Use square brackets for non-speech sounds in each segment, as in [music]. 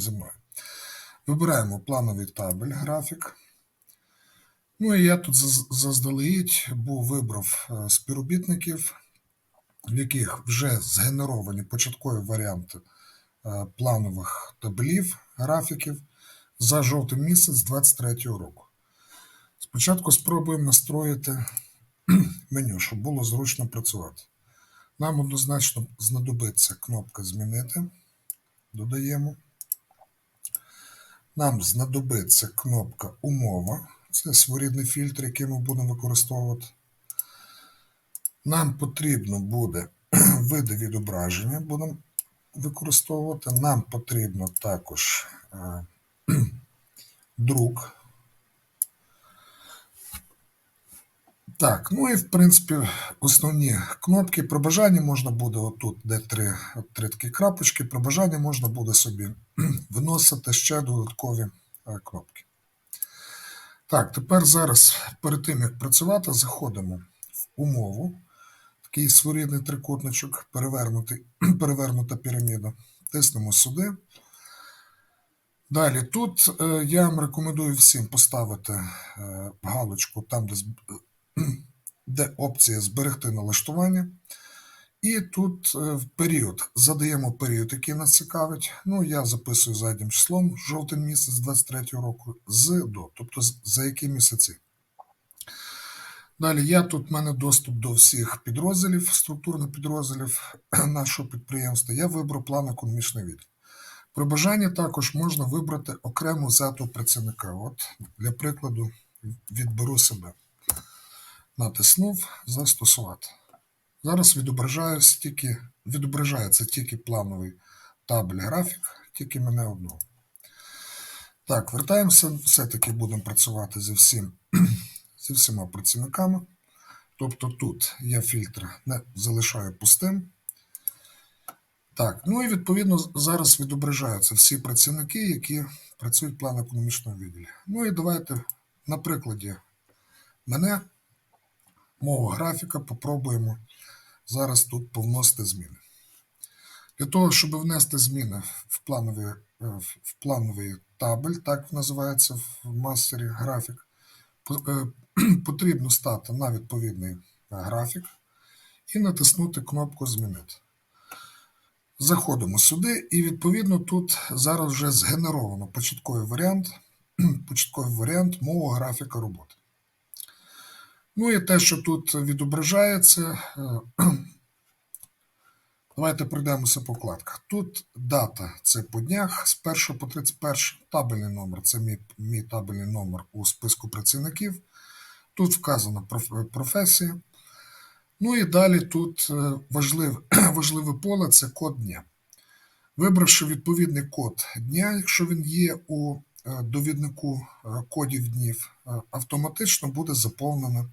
зі. Вибираємо плановий табель, графік. Ну і я тут заздалегідь був вибрав е, співробітників, в яких вже згенеровані початкові варіанти е, планових табелів, графіків за жовтий місяць 23 року. Спочатку спробуємо настроїти [clears throat] меню, щоб було зручно працювати. Нам однозначно знадобиться кнопка Змінити. Додаємо. Нам знадобиться кнопка Умова. Це своєрідний фільтр, який ми будемо використовувати. Нам потрібно буде [clears throat] види відображення, будемо використовувати. Нам потрібно також е, [clears throat] друк. Так, ну і в принципі основні кнопки. При бажанні можна буде отут, де три, три такі крапочки, при бажанні можна буде собі [clears throat] вносити ще додаткові е, кнопки. Так, тепер зараз перед тим як працювати, заходимо в умову. Такий своєрідний трикутничок, [clears throat] перевернута піраміда. Тиснемо сюди. Далі тут е, я вам рекомендую всім поставити е, галочку там, де, де опція зберегти налаштування. І тут е, в період задаємо період, який нас цікавить. Ну, я записую заднім числом жовтень місяць 23 року з до, тобто за які місяці. Далі я тут в мене доступ до всіх підрозділів, структурних підрозділів [clears throat] нашого підприємства. Я вибрав план економічний відділ. При бажанні також можна вибрати окрему взятого працівника. От, для прикладу, відберу себе. Натиснув Застосувати. Зараз відображаюсь тільки, відображається тільки плановий табель графік, тільки мене одного. Так, вертаємося, все-таки будемо працювати зі, всім, [clears throat] зі всіма працівниками. Тобто тут я фільтр не залишаю пустим. Так, ну і відповідно зараз відображаються всі працівники, які працюють в плану економічного відділі. Ну і давайте на прикладі мене, мого графіка, попробуємо зараз тут повносити зміни. Для того, щоб внести зміни в плановий, е, в- плановий табель, так називається в мастері графік, е, [clears throat] потрібно стати на відповідний графік і натиснути кнопку Змінити. Заходимо сюди, і відповідно тут зараз вже згенеровано початковий варіант, [clears throat] початковий варіант мого графіка роботи. Ну і те, що тут відображається, е, давайте пройдемося по вкладках. Тут дата це по днях з 1 по 31, табельний номер це мій, мій табельний номер у списку працівників. Тут вказана професія. Ну і далі тут е, важливе, [clears throat] важливе поле це код дня. Вибравши відповідний код дня, якщо він є у е, довіднику кодів днів, автоматично буде заповнено,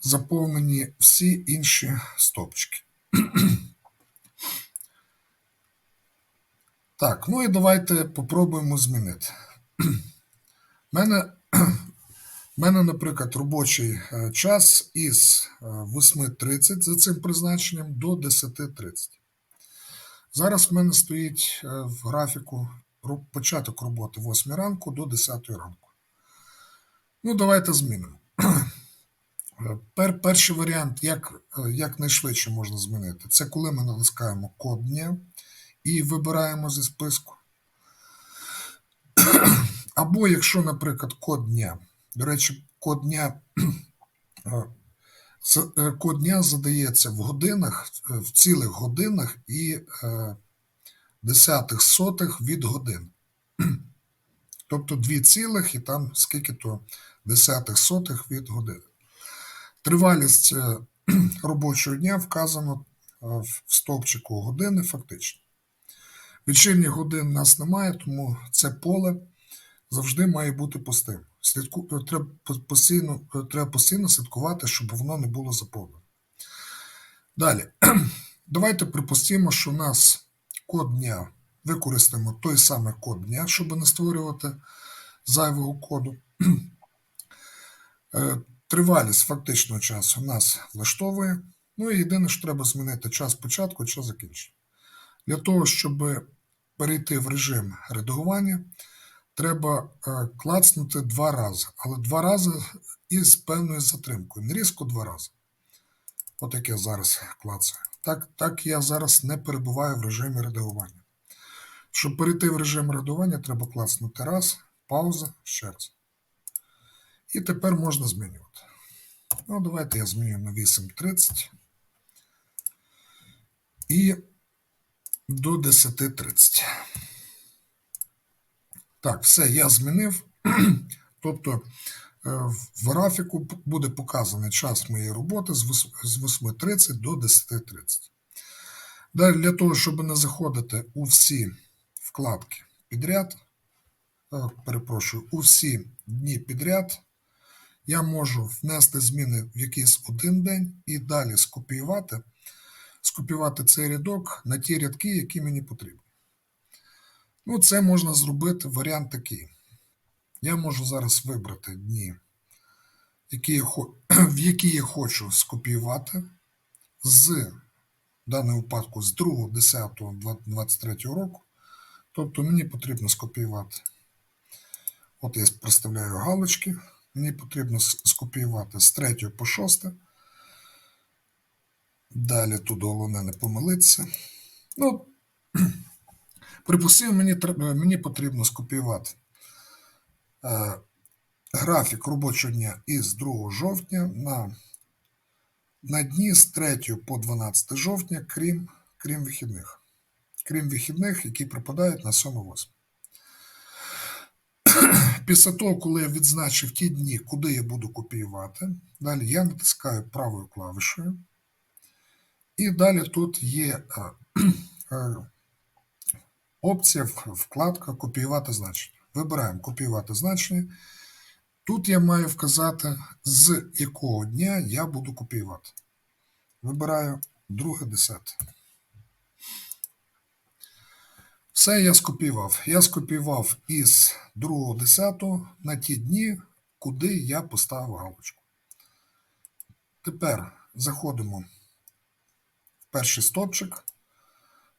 заповнені всі інші стопчики. [clears throat] Так, ну і давайте попробуємо змінити. У [clears throat] мене, [clears throat] мене, наприклад, робочий е, час із е, 8.30 за цим призначенням до 10.30. Зараз в мене стоїть е, в графіку початок роботи 8 ранку до 10 ранку. Ну, давайте змінимо. Пер, перший варіант, як, е, як найшвидше можна змінити, це коли ми натискаємо код дня і вибираємо зі списку. [clears throat] Або якщо, наприклад, код дня. До речі, код дня, [clears throat] е, е, код дня задається в годинах, в цілих годинах і е, десятих сотих від годин. [clears throat] Тобто дві цілих і там скільки то десятих сотих від години. Тривалість е, [clears throat] робочого дня вказано е, в стовпчику години фактично. Вечірніх годин нас немає, тому це поле завжди має бути пустим. Слідку... е, Треба постійно, треба постійно слідкувати, щоб воно не було заповнено. Далі. [clears throat] Давайте припустимо, що у нас код дня використаємо той самий код дня, щоб не створювати зайвого коду. [clears throat] Тривалість фактичного часу нас влаштовує. Ну і єдине, що треба змінити час початку, час закінчення. Для того, щоб перейти в режим редагування, треба е, клацнути два рази, але два рази із певною затримкою. Не різко два рази. От як я зараз клацаю. Так, так я зараз не перебуваю в режимі редагування. Щоб перейти в режим редагування, треба клацнути раз, пауза, ще раз. І тепер можна змінювати. Ну, давайте я зміню на 8.30 і до 10.30. Так, все, я змінив. [clears throat] Тобто е, в графіку буде показаний час моєї роботи з 8.30 до 10.30. Далі для того, щоб не заходити у всі вкладки підряд, е, перепрошую, у всі дні підряд, я можу внести зміни в якийсь один день і далі скопіювати, скопіювати цей рядок на ті рядки, які мені потрібні. Ну, це можна зробити варіант такий. Я можу зараз вибрати дні, які я, [clears throat] в які я хочу скопіювати з в даному випадку з 2.10.23 року. Тобто мені потрібно скопіювати. От я проставляю галочки. Мені потрібно скопіювати з 3 по 6. Далі тут головне не помилитися. Ну, [clears throat] припустимо, мені, мені потрібно скопіювати е, графік робочого дня із 2 жовтня на, на дні з 3 по 12 жовтня, крім, крім вихідних. Крім вихідних, які припадають на 7-8. Після того, коли я відзначив ті дні, куди я буду копіювати, далі я натискаю правою клавішею. І далі тут є е, [clears throat] е, опція вкладка Копіювати значення. Вибираємо копіювати значення. Тут я маю вказати, з якого дня я буду копіювати. Вибираю 2.10. Все я скопіював. Я скопіював із 2.10 на ті дні, куди я поставив галочку. Тепер заходимо в перший стопчик,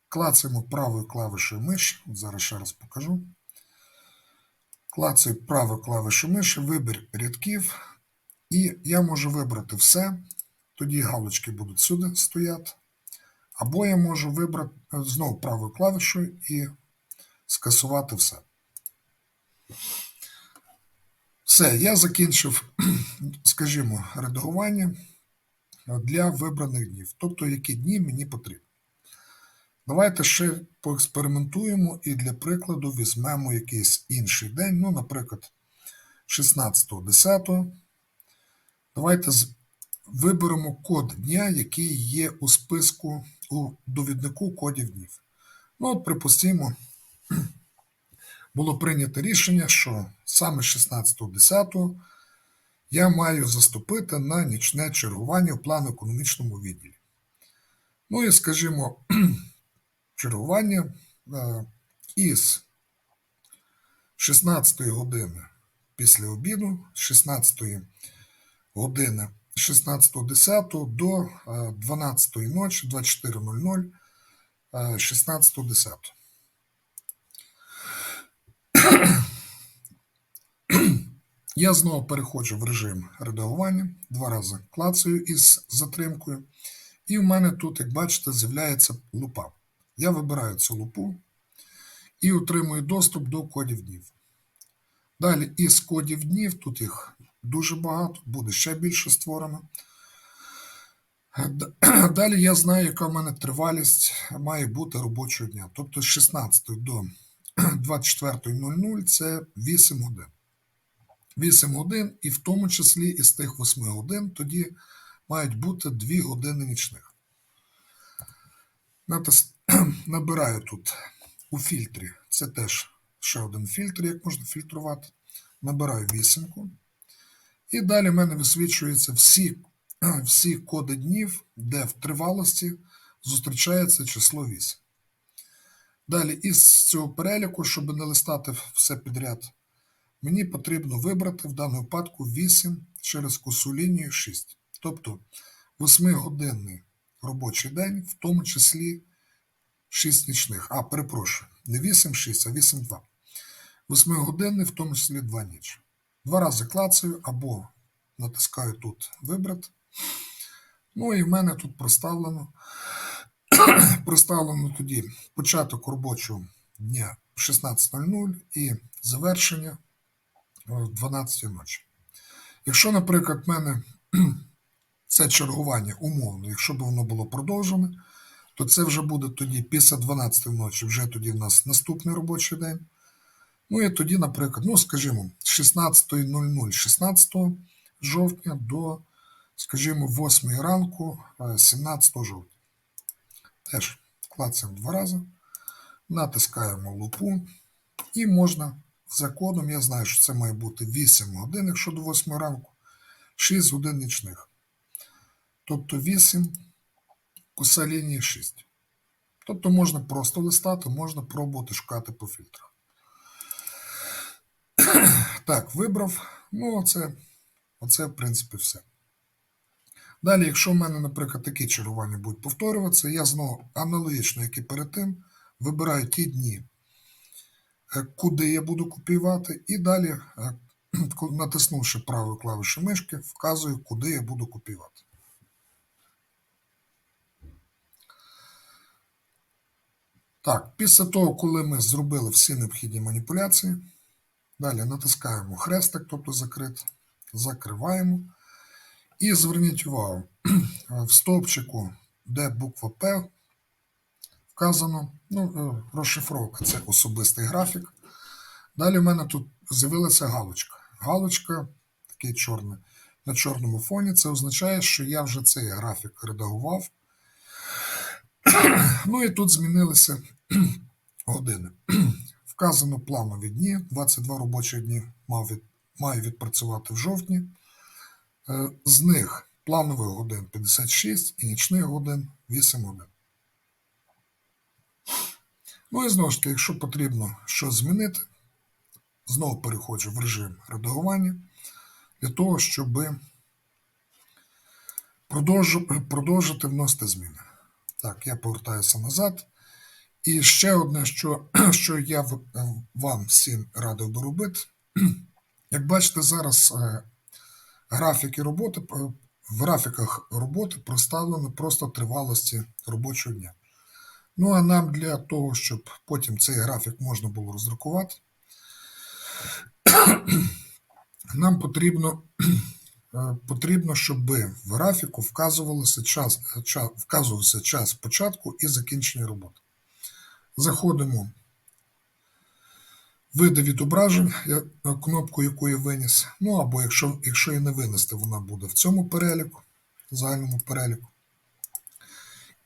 клацаємо правою клавішою миші. Зараз ще раз покажу. Клацаю правою клавішою миші, вибір рядків, і я можу вибрати все. Тоді галочки будуть сюди стояти. Або я можу вибрати е, знову правою клавішою і скасувати все. Все, я закінчив, [clears throat] скажімо, редагування для вибраних днів, тобто які дні мені потрібні. Давайте ще поекспериментуємо і для прикладу візьмемо якийсь інший день, ну, наприклад, 16.10. Давайте виберемо код дня, який є у списку у довіднику кодів днів. Ну, от, припустимо, [clears throat] було прийнято рішення, що саме 16.10 я маю заступити на нічне чергування в плану-економічному відділі. Ну і, скажімо, [clears throat] чергування е, із 16 години після обіду, з 16 години 16.10 до е, 12 ночі, 24.00, е, 16.10. [clears throat] Я знову переходжу в режим редагування, два рази клацаю із затримкою. І в мене тут, як бачите, з'являється лупа. Я вибираю цю лупу і отримую доступ до кодів днів. Далі із кодів днів, тут їх дуже багато, буде ще більше створено. [clears throat] Далі я знаю, яка в мене тривалість має бути робочого дня. Тобто з 16 до [clears throat] 24.00 це 8 годин. 8 годин, і в тому числі із тих 8 годин тоді мають бути 2 години нічних. [clears throat] Набираю тут у фільтрі, це теж ще один фільтр, як можна фільтрувати. Набираю вісімку. І далі в мене висвічуються всі, [clears throat] всі коди днів, де в тривалості зустрічається число 8. Далі із цього переліку, щоб не листати все підряд, мені потрібно вибрати в даному випадку 8 через косу лінію 6. Тобто 8-годинний робочий день, в тому числі 6 нічних. А, перепрошую, не 8-6, а 8-2. 8 години, в тому числі 2 ніч. Два рази клацаю або натискаю тут вибрати. Ну і в мене тут проставлено, [clears throat] проставлено тоді початок робочого дня в 16.00 і завершення в 12 ночі. Якщо, наприклад, в мене [clears throat] це чергування умовно, якщо б воно було продовжене, то це вже буде тоді після 12 ночі, вже тоді в нас наступний робочий день. Ну і тоді, наприклад, ну, скажімо, з 16.00 16 жовтня до, скажімо, 8 ранку е, 17 жовтня. Теж клацаємо два рази, натискаємо лупу і можна за кодом, я знаю, що це має бути 8 годин, якщо до 8 ранку, 6 годин нічних. Тобто 8 коса лінії 6. Тобто можна просто листати, можна пробувати шукати по фільтрах. Так, вибрав. Ну, оце, оце, в принципі, все. Далі, якщо в мене, наприклад, такі чергування будуть повторюватися, я знову аналогічно, як і перед тим, вибираю ті дні, е, куди я буду копіювати, і далі, е, [clears throat] натиснувши правою клавішу мишки, вказую, куди я буду копіювати. Так, після того, коли ми зробили всі необхідні маніпуляції, далі натискаємо хрестик, тобто закрит, закриваємо. І зверніть увагу, [clears throat] в стовпчику, де буква П вказано, ну, е, розшифровка це особистий графік. Далі в мене тут з'явилася галочка. Галочка такий чорний, на чорному фоні. Це означає, що я вже цей графік редагував. [clears throat] Ну і тут змінилися [clears throat] години. Вказано планові дні, 22 робочі дні мав від, маю відпрацювати в жовтні. Е, З них планових годин 56 і нічних годин 8 годин. Ну і знову ж таки, якщо потрібно щось змінити, знову переходжу в режим редагування для того, щоб продовжити вносити зміни. Так, я повертаюся назад. І ще одне, що, [clears throat] що я е, вам всім радив би робити. [clears throat] Як бачите, зараз е, графіки роботи, е, в графіках роботи проставлено просто тривалості робочого дня. Ну а нам для того, щоб потім цей графік можна було роздрукувати, [clears throat] нам потрібно, е, потрібно, щоб в графіку е, час, вказувався час початку і закінчення роботи. Заходимо в види відображень, е, кнопку, яку я виніс. Ну або якщо, якщо і не винести, вона буде в цьому переліку, загальному переліку.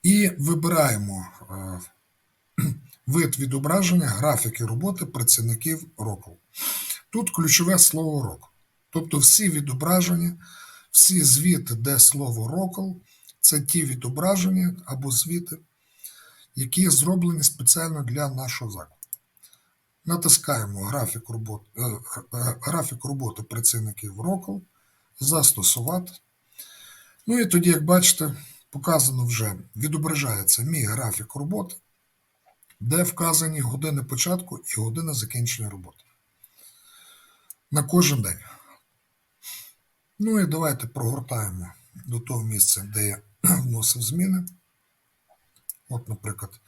І вибираємо е, [clears throat] вид відображення графіки роботи працівників року. Тут ключове слово рок. Тобто всі відображення, всі звіти, де слово рокл, це ті відображення або звіти, які зроблені спеціально для нашого закладу. Натискаємо графік роботи, е, е, графік роботи працівників рокл, застосувати. Ну і тоді, як бачите, показано вже відображається мій графік роботи, де вказані години початку і години закінчення роботи. На кожен день. Ну і давайте прогортаємо до того місця, де я [clears throat] вносив зміни. От, наприклад,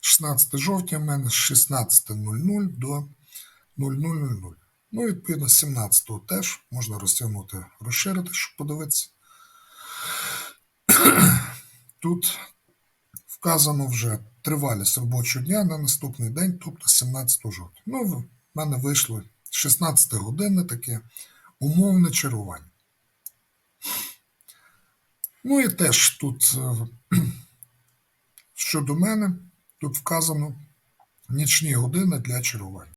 16 жовтня в мене з 16.00 до 00.00. Ну, відповідно, 17 теж можна розтягнути, розширити, щоб подивитися. [clears throat] Тут вказано вже тривалість робочого дня на наступний день, тобто 17 жовтня. Ну, в мене вийшло 16 годинне таке умовне чергування. Ну і теж тут е, щодо мене, тут вказано нічні години для чергування.